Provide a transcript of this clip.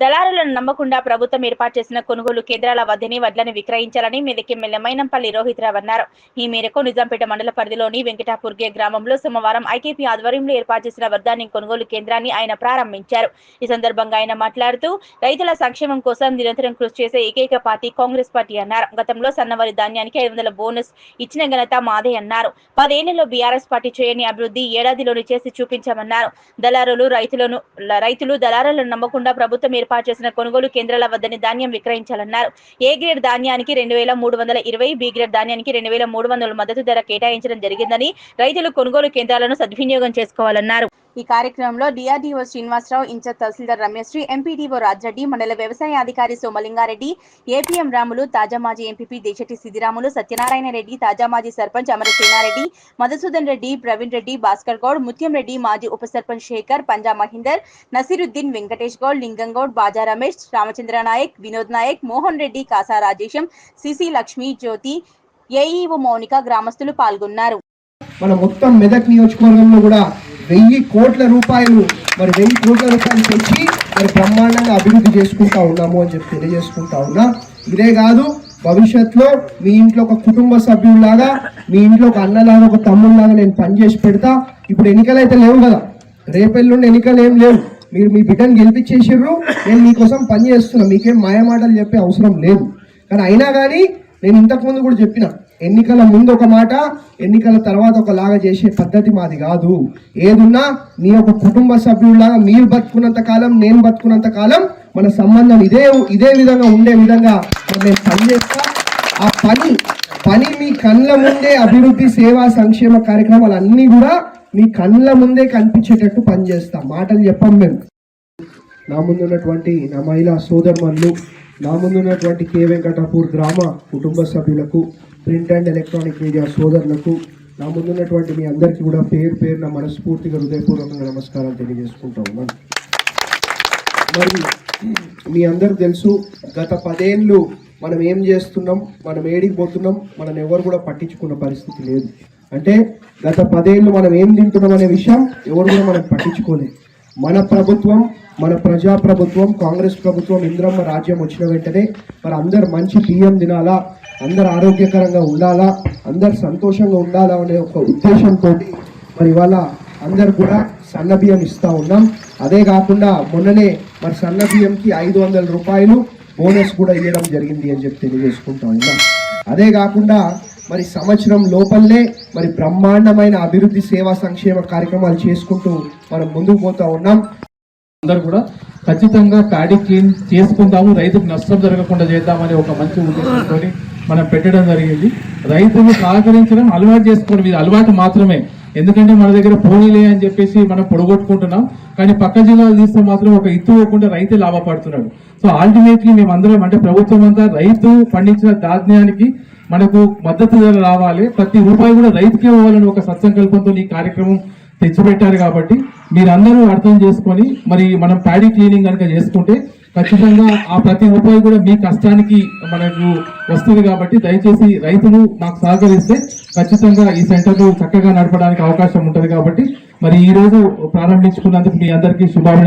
దళారులను నమ్మకుండా ప్రభుత్వం ఏర్పాటు చేసిన కొనుగోలు కేంద్రాల వద్దని వడ్లను విక్రయించాలని మెదక్ ఎమ్మెల్యే మైనంపల్లి రోహిత్ రావు అన్నారు. ఈ మేరకు నిజాంపేట మండల పరిధిలోని వెంకటాపూర్గే గ్రామంలో సోమవారం ఐకేపీ ఆధ్వర్యంలో ఏర్పాటు చేసిన వర్ధాని కొనుగోలు కేంద్రాన్ని ఆయన ప్రారంభించారు. ఈ సందర్భంగా ఆయన మాట్లాడుతూ రైతుల సంక్షేమం కోసం నిరంతరం కృషి చేసే ఏకైక పార్టీ కాంగ్రెస్ పార్టీ అన్నారు. గతంలో సన్నవారి ధాన్యానికి ఐదు వందల బోనస్ ఇచ్చిన ఘనత మాదే అన్నారు. పదేళ్ళలో బీఆర్ఎస్ పార్టీ చేయని అభివృద్ధి ఏడాదిలోనే చేసి చూపించామన్నారు. దళారులు రైతులను రైతులు దళారులను నమ్మకుండా ప్రభుత్వం ఏర్పాటు చేసిన కొనుగోలు కేంద్రాల వద్దని ధాన్యం విక్రయించాలన్నారు. ఏ గ్రేడ్ ధాన్యానికి రెండు వేల మూడు వందల ఇరవై బి గ్రేడ్ ధాన్యానికి రెండు వేల మూడు వందల మద్దతు ధర కేటాయించడం జరిగిందని రైతులు కొనుగోలు కేంద్రాలను సద్వినియోగం చేసుకోవాలన్నారు. ఈ కార్యక్రమంలో DRDO Srinivasa Rao incharge tahsildar Rameshri MPDO Raj Reddy మండల వ్యవసాయ అధికారి సోమలింగారెడ్డి ఏపీఎం రాములు తాజా మాజీ ఎంపీపీ దేశటి సిద్దిరాములు సత్యనారాయణ రెడ్డి తాజా మాజీ సర్పంచ్ అమరసేనారెడ్డి మధుసూదన్ రెడ్డి ప్రవీణ్ రెడ్డి భాస్కర్ గౌడ్ ముత్యం రెడ్డి మాజీ ఉప సర్పంచ్ శేఖర్ పంజా మహేందర్ నసీరుద్దీన్ వెంకటేష్ గౌడ్ లింగం గౌడ్ బాజా రమేష్ రామచంద్ర నాయక్ వినోద్ నాయక్ మోహన్ రెడ్డి కాసా రాజేశం సిసి లక్ష్మీ జ్యోతి ఏఈఓ మౌనిక గ్రామస్తులు పాల్గొన్నారు. మన మొత్తం మెదక్ నియోజకవర్గంలో కూడా వెయ్యి కోట్ల రూపాయలు మరి వెయ్యి కోట్ల రూపాయలు తెచ్చి మరి బ్రహ్మాండంగా అభివృద్ధి చేసుకుంటా ఉన్నాము అని చెప్పి తెలియజేసుకుంటా ఉన్నా. ఇదే కాదు భవిష్యత్తులో మీ ఇంట్లో ఒక కుటుంబ సభ్యుల్లాగా మీ ఇంట్లో ఒక అన్నలాగా ఒక తమ్ముళ్ళలాగా నేను పనిచేసి పెడతా. ఇప్పుడు ఎన్నికలు అయితే లేవు కదా రేపెల్లుండి ఎన్నికలు ఏం లేవు. మీరు మీ బిడ్డను గెలిపించేసారు నేను మీకోసం పని చేస్తున్నా. మీకేం మాయమాటలు చెప్పే అవసరం లేదు. కానీ అయినా కానీ నేను ఇంతకుముందు కూడా చెప్పిన ఎన్నికల ముందు ఒక మాట ఎన్నికల తర్వాత ఒకలాగా చేసే పద్ధతి మాది కాదు. ఏదున్నా మీ ఒక కుటుంబ సభ్యుల్లాగా మీరు బతుకున్నంత కాలం నేను బతుకున్నంత కాలం మన సంబంధం ఇదే ఇదే విధంగా ఉండే విధంగా నేను పని చేస్తా. ఆ పని పని మీ కళ్ళ ముందే అభివృద్ధి సేవా సంక్షేమ కార్యక్రమాలు అన్నీ కూడా మీ కళ్ళ ముందే కనిపించేటట్టు పనిచేస్తాం మాటలు చెప్పం మేము. నా ముందున్నటువంటి నా మహిళా సోదరుమణులు నా ముందున్నటువంటి కే వెంకటాపూర్ గ్రామ కుటుంబ సభ్యులకు ప్రింట్ అండ్ ఎలక్ట్రానిక్ మీడియా సోదరులకు నా ముందున్నటువంటి మీ అందరికీ కూడా పేరు పేరున మనస్ఫూర్తిగా హృదయపూర్వకంగా నమస్కారాలు తెలియజేసుకుంటా ఉన్నాను. మరి మీ అందరికి తెలుసు గత పదేళ్ళు మనం ఏం చేస్తున్నాం మనం ఏడికి పోతున్నాం మనం ఎవరు కూడా పట్టించుకున్న పరిస్థితి లేదు. అంటే గత పదేళ్ళు మనం ఏం తింటున్నాం అనే విషయం ఎవరు కూడా మనం పట్టించుకోలేదు. మన ప్రభుత్వం మన ప్రజా ప్రభుత్వం కాంగ్రెస్ ప్రభుత్వం ఇంద్రమ్మ రాజ్యం వచ్చిన వెంటనే మరి అందరు మంచి బియ్యం తినాలా అందరు ఆరోగ్యకరంగా ఉండాలా అందరు సంతోషంగా ఉండాలా అనే ఒక ఉద్దేశంతో మరి ఇవాళ అందరు కూడా సన్న బియ్యం ఇస్తూ ఉన్నాం. అదే కాకుండా మొన్ననే మరి సన్న బియ్యంకి ఐదు వందల రూపాయలు బోనస్ కూడా ఇవ్వడం జరిగింది అని చెప్పి తెలియజేసుకుంటా ఉన్నాం. అదే కాకుండా మరి సంవత్సరం లోపలనే మరి బ్రహ్మాండమైన అభివృద్ధి సేవా సంక్షేమ కార్యక్రమాలు చేసుకుంటూ మనం ముందుకు పోతా ఉన్నాం. అందరూ కూడా ఖచ్చితంగా ప్యాడీ క్లీన్ చేసుకుందాము రైతుకు నష్టం జరగకుండా చేద్దామని ఒక మంచి ఉద్దేశంతో మనం పెట్టడం జరిగింది. రైతులు సహకరించడం అలవాటు చేసుకోవడం ఇది అలవాటు మాత్రమే. ఎందుకంటే మన దగ్గర పోనీలే అని చెప్పేసి మనం పొడగొట్టుకుంటున్నాం. కానీ పక్క జిల్లాలు తీస్తే మాత్రం ఒక ఇత్తు పోకుండా రైతు లాభపడుతున్నాడు. సో అల్టిమేట్లీ మేము అందరం అంటే ప్రభుత్వం అంతా రైతు పండించిన ధాన్యానికి మనకు మద్దతు ధర రావాలి. ప్రతి రూపాయి కూడా రైతుకే ఇవ్వాలని ఒక సత్సంకల్పంతో ఈ కార్యక్రమం తెచ్చిపెట్టారు కాబట్టి మీరందరూ అర్థం చేసుకొని మరి మనం ప్యాడీ క్లీనింగ్ కనుక చేసుకుంటే ఖచ్చితంగా ఆ ప్రతి రూపాయి కూడా మీ కష్టానికి మనకు వస్తుంది కాబట్టి దయచేసి రైతులు మాకు సహకరిస్తే ఖచ్చితంగా ఈ సెంటర్ చక్కగా నడపడానికి అవకాశం ఉంటుంది కాబట్టి మరి ఈ రోజు ప్రారంభించుకున్నందుకు మీ అందరికీ శుభాభినందనలు.